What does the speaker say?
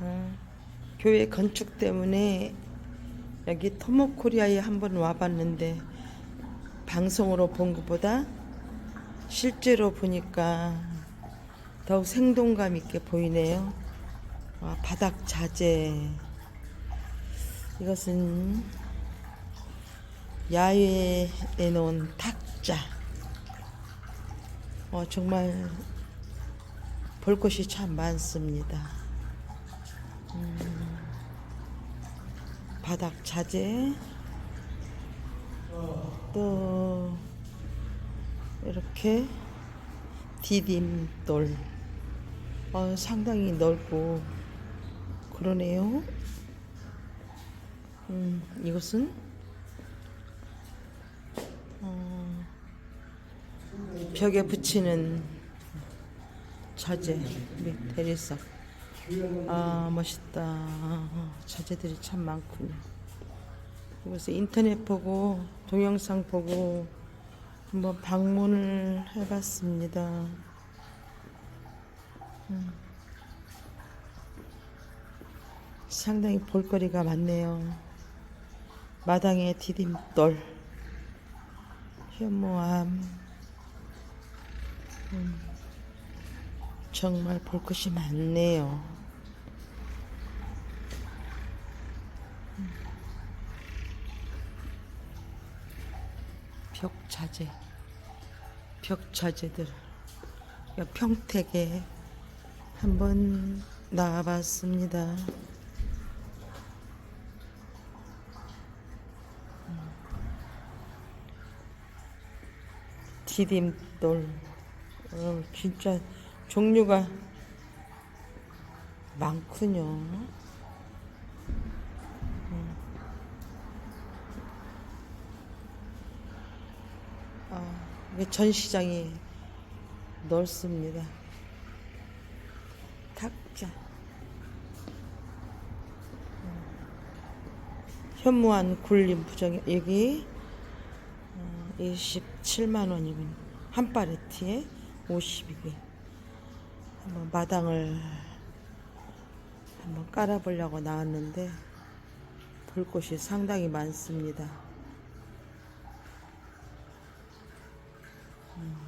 어, 교회 건축 때문에 여기 토모코리아에 한번 와봤는데 방송으로 본 것보다 실제로 보니까 더욱 생동감 있게 보이네요. 와, 바닥 자재. 이것은 야외에 내놓은 탁자. 어, 정말 볼 것이 참 많습니다. 음, 바닥 자재. 또 이렇게 디딤돌. 어, 상당히 넓고 그러네요. 음, 이것은 어, 벽에 붙이는 자재 및 대리석. 아 멋있다. 자재들이 참 많군요. 이것을 인터넷 보고 동영상 보고 한번 방문을 해봤습니다. 음. 상당히 볼거리가 많네요. 마당에 디딤돌, 현모암, 음, 정말 볼 것이 많네요. 벽 자재, 벽 자재들, 평택에 한번 나와봤습니다. 디딤돌 어, 진짜 종류가 많군요. 아, 전시장이 넓습니다. 탁자. 음. 현무암 굴림 부정 여기 27만 원이군. 한 파레트에 52개. 한번 마당을 한번 깔아보려고 나왔는데 볼 곳이 상당히 많습니다. Mm.